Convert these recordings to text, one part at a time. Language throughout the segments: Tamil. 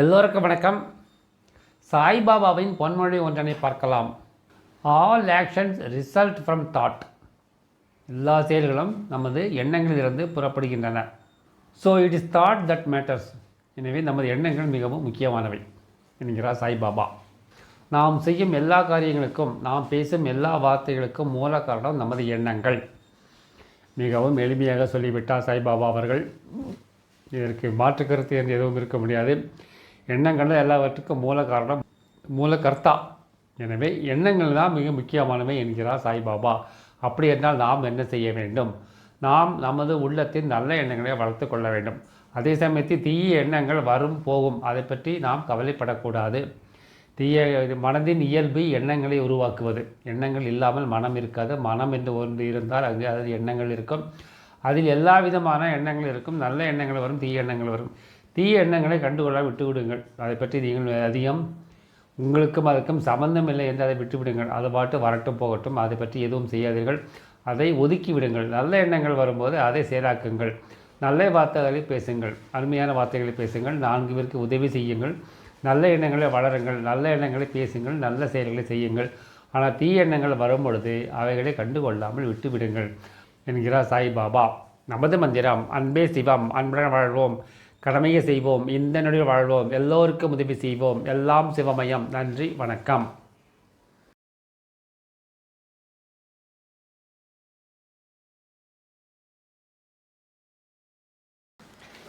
எல்லோருக்கும் வணக்கம். சாய்பாபாவின் பொன்மொழி ஒன்றனை பார்க்கலாம். All actions result from thought எல்லா செயல்களும் நமது எண்ணங்களிலிருந்து புறப்படுகின்றன. So it is thought that matters எனவே நமது எண்ணங்கள் மிகவும் முக்கியமானவை. என்கிறார் சாய்பாபா. நாம் செய்யும் எல்லா காரியங்களுக்கும் நாம் பேசும் எல்லா வார்த்தைகளுக்கும் மூல காரணம் நமது எண்ணங்கள். மிகவும் எளிமையாக சொல்லிவிட்டார் சாய்பாபா அவர்கள். இதற்கு மாற்று கருத்து என்று எதுவும் இருக்க முடியாது. எண்ணங்கள் எல்லாவற்றுக்கும் மூல காரணம் மூலகர்த்தா எனவே எண்ணங்கள் தான் மிக முக்கியமானவை என்கிறார் சாய்பாபா. அப்படி என்றால் நாம் என்ன செய்ய வேண்டும்? நாம் நமது உள்ளத்தின் நல்ல எண்ணங்களை வளர்த்து கொள்ள வேண்டும். அதே சமயத்தில் தீய எண்ணங்கள் வரும் போகும். அதை பற்றி நாம் கவலைப்படக்கூடாது. தீய மனதின் இயல்பு எண்ணங்களை உருவாக்குவது. எண்ணங்கள் இல்லாமல் மனம் இருக்காது. மனம் என்று ஒன்று இருந்தால் அங்கே அதில் எண்ணங்கள் இருக்கும். அதில் எல்லா விதமான எண்ணங்கள் இருக்கும். நல்ல எண்ணங்கள் வரும் தீய எண்ணங்கள் வரும். தீய எண்ணங்களை கண்டுகொள்ள விட்டுவிடுங்கள். அதை பற்றி நீங்கள் அதிகம் உங்களுக்கும் அதுக்கும் சம்பந்தம் இல்லை என்று அதை விட்டுவிடுங்கள். அது பாட்டு வரட்டும் போகட்டும். அதை பற்றி எதுவும் செய்யாதீர்கள். அதை ஒதுக்கி விடுங்கள் நல்ல எண்ணங்கள் வரும்போது அதை செயலாக்குங்கள். நல்ல வார்த்தைகளை பேசுங்கள். அருமையான வார்த்தைகளை பேசுங்கள். நான்கு பேருக்கு உதவி செய்யுங்கள். நல்ல எண்ணங்களை வளருங்கள். நல்ல எண்ணங்களை பேசுங்கள். நல்ல செயல்களை செய்யுங்கள். ஆனால் தீய எண்ணங்கள் வரும் பொழுது அவைகளை கண்டுகொள்ளாமல் விட்டுவிடுங்கள். என்கிறார் சாய்பாபா. நமது மந்திரம். அன்பே சிவம். அன்புடன் வாழ்வோம். கடமையை செய்வோம் இந்த நொடியில் வாழ்வோம் எல்லோருக்கும் உதவி செய்வோம். எல்லாம் சிவமயம். நன்றி வணக்கம்.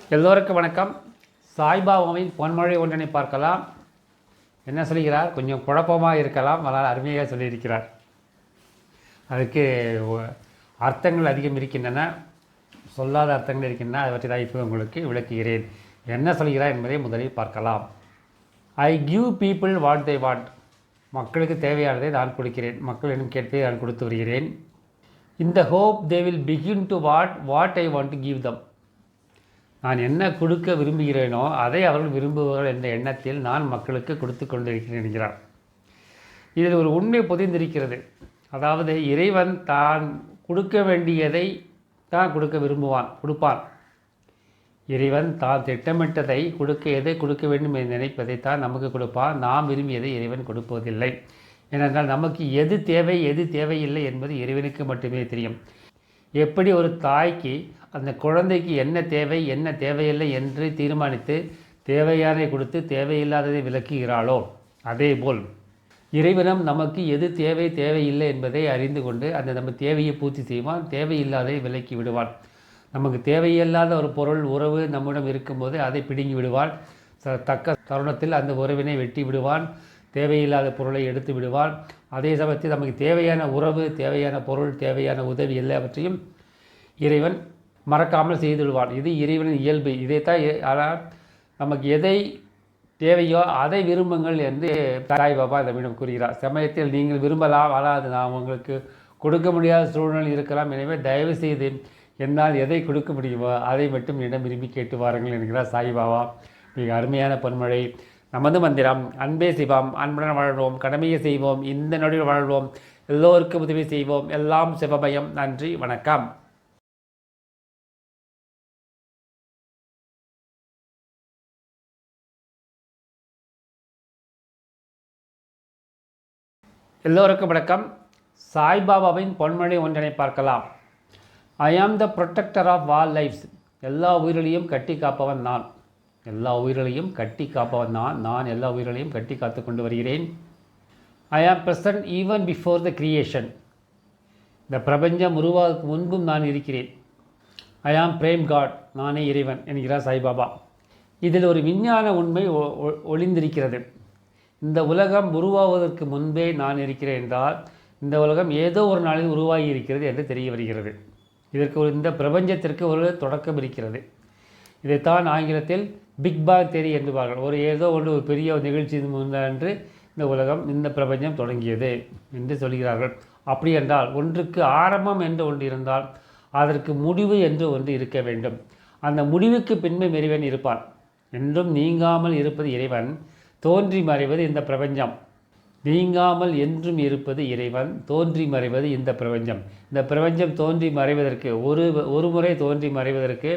எல்லோருக்கும் வணக்கம். சாய்பாபாவின் பொன்மொழி ஒன்றனை பார்க்கலாம். என்ன சொல்கிறார்? கொஞ்சம் குழப்பமாக இருக்கலாம். ஆனால் அருமையாக சொல்லியிருக்கிறார். அதுக்கு அர்த்தங்கள் அதிகம் இருக்கின்றன. சொல்லாத அர்த்தங்கள் இருக்கின்றன அதை பற்றி தான் இப்போ உங்களுக்கு விளக்குகிறேன். என்ன சொல்கிறார் என்பதை முதலில் பார்க்கலாம். I give people what they what மக்களுக்கு தேவையானதை நான் கொடுக்கிறேன். மக்கள் என்னும் கேட்பதை நான் கொடுத்து வருகிறேன். இந்த hope they will begin to what what I want to give them நான் என்ன கொடுக்க விரும்புகிறேனோ அதை அவர்கள் விரும்புவார்கள் என்ற எண்ணத்தில் நான் மக்களுக்கு கொடுத்து கொண்டிருக்கிறேன் என்கிறார். இதில் ஒரு உண்மை பொதிந்திருக்கிறது. அதாவது இறைவன் தான் கொடுக்க வேண்டியதை தான் கொடுக்க விரும்புவான் கொடுப்பான். இறைவன் தான் திட்டமிட்டதை கொடுக்க எதை கொடுக்க வேண்டும் என்று நினைப்பதை தான் நமக்கு கொடுப்பான் நாம் விரும்பியதை இறைவன் கொடுப்பதில்லை. ஏனென்றால் நமக்கு எது தேவை எது தேவையில்லை என்பது இறைவனுக்கு மட்டுமே தெரியும். எப்படி ஒரு தாய்க்கு அந்த குழந்தைக்கு என்ன தேவை என்ன தேவையில்லை என்று தீர்மானித்து தேவையானதை கொடுத்து தேவையில்லாததை விளக்குகிறாளோ அதேபோல் இறைவனும் நமக்கு எது தேவை தேவையில்லை என்பதை அறிந்து கொண்டு அந்த நம்ம தேவையை பூர்த்தி செய்வான் தேவையில்லாததை விலக்கி விடுவான். நமக்கு தேவையில்லாத ஒரு பொருள் உறவு நம்மிடம் இருக்கும்போது அதை பிடுங்கி விடுவான் ச- தக்க தருணத்தில் அந்த உறவினை வெட்டி விடுவான். தேவையில்லாத பொருளை எடுத்து விடுவான் அதே சமயத்தில் நமக்கு தேவையான உறவு தேவையான பொருள் தேவையான உதவி எல்லாவற்றையும் இறைவன் மறக்காமல் செய்து விடுவான். இது இறைவனின் இயல்பு. இதைத்தான் ஆனால் நமக்கு எதை தேவையோ அதை விரும்புங்கள் என்று தாய் பாபா நம்மிடம் கூறுகிறார். சமயத்தில் நீங்கள் விரும்பலாம் ஆனால் நான் உங்களுக்கு கொடுக்க முடியாத சூழ்நிலை இருக்கலாம். எனவே தயவு செய்து என்னால் எதை கொடுக்க முடியுமோ அதை மட்டும் என்னிடம் விரும்பி கேட்டு வாருங்கள் என்கிறார் சாய்பாபா மிக அருமையான பொன்மொழி. நமது மந்திரம் அன்பே சிவம் அன்புடன் வாழ்வோம் கடமையை செய்வோம் இந்த நொடியில் வாழ்வோம் எல்லோருக்கும் உதவி செய்வோம் எல்லாம் சிவமயம் நன்றி வணக்கம். எல்லோருக்கும் வணக்கம். சாய்பாபாவின் பொன்மொழி ஒன்றினை பார்க்கலாம். I am the protector of all lifes எல்லா உயிர்களையும் கட்டி காப்பவன் நான். எல்லா உயிர்களையும் கட்டி காப்பவன் நான். நான் எல்லா உயிர்களையும் கட்டி காத்து கொண்டு வருகிறேன். I am present even before the creation இந்த பிரபஞ்சம் உருவாக்கு முன்பும் நான் இருக்கிறேன். ஐ ஆம் பிரேம் காட் நானே இறைவன் என்கிறார் சாய்பாபா. இதில் ஒரு விஞ்ஞான உண்மை ஒ- ஒளிந்திருக்கிறது. இந்த உலகம் உருவாவதற்கு முன்பே நான் இருக்கிறேன் என்றால் இந்த உலகம் ஏதோ ஒரு நாளில் உருவாகி இருக்கிறது என்று தெரிய வருகிறது. இதற்கு ஒரு இந்த பிரபஞ்சத்திற்கு ஒரு தொடக்கம் இருக்கிறது. இதைத்தான் ஆங்கிலத்தில் பிக் பாங் தேரி என்பார்கள். ஒரு ஏதோ ஒன்று ஒரு பெரிய நிகழ்ச்சி என்று இந்த உலகம் இந்த பிரபஞ்சம் தொடங்கியது என்று சொல்கிறார்கள். அப்படி என்றால் ஒன்றுக்கு ஆரம்பம் என்று ஒன்று இருந்தால் அதற்கு முடிவு என்று ஒன்று இருக்க வேண்டும். அந்த முடிவுக்கு பின்பு இறைவன் இருப்பான். என்றும் நீங்காமல் இருப்பது இறைவன். தோன்றி மறைவது இந்த பிரபஞ்சம். நீங்காமல் என்றும் இருப்பது இறைவன் தோன்றி மறைவது இந்த பிரபஞ்சம். இந்த பிரபஞ்சம் தோன்றி மறைவதற்கு ஒரு ஒரு முறை தோன்றி மறைவதற்கு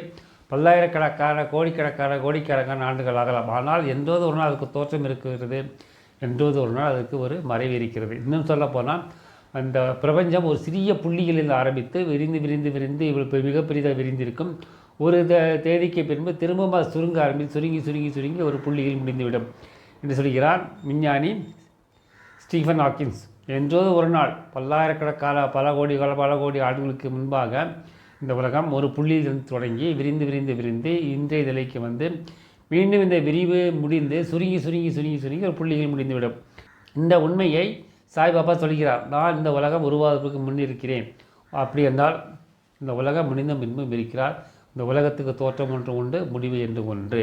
பல்லாயிரக்கணக்கான கோடிக்கணக்கான கோடிக்கணக்கான ஆண்டுகள் ஆகலாம். ஆனால் என்றோது ஒரு நாள் அதுக்கு தோற்றம் இருக்கிறது. என்றோது ஒரு நாள் அதுக்கு ஒரு மறைவு இருக்கிறது. இன்னும் சொல்லப்போனால் அந்த பிரபஞ்சம் ஒரு சிறிய புள்ளிகளில் ஆரம்பித்து விரிந்து விரிந்து விரிந்து இவ்வளவு மிகப்பெரிதாக விரிந்திருக்கும். ஒரு தேதிக்கு பின்பு திரும்பவும் அது சுருங்க ஆரம்பித்து சுருங்கி சுருங்கி சுருங்கி ஒரு புள்ளியில் முடிந்துவிடும். என்று சொல்கிறார் விஞ்ஞானி ஸ்டீஃபன் ஹாக்கின்ஸ். என்றோ ஒரு நாள் பல்லாயிரக்கணக்கான பல கோடி கால பல கோடி ஆண்டுகளுக்கு முன்பாக இந்த உலகம் ஒரு புள்ளியிலிருந்து தொடங்கி விரிந்து விரிந்து விரிந்து இன்றைய நிலைக்கு வந்து மீண்டும் இந்த விரிவு முடிந்து சுருங்கி சுருங்கி சுருங்கி சுருங்கி ஒரு புள்ளிகள் முடிந்துவிடும். இந்த உண்மையை சாய்பாபா சொல்கிறார் நான் இந்த உலகம் உருவாவதற்கு முன் இருக்கிறேன். அப்படி என்றால் இந்த உலகம் முடிந்த பின்பும் இருக்கிறார். இந்த உலகத்துக்கு தோற்றம் ஒன்று உண்டு முடிவு என்று ஒன்று.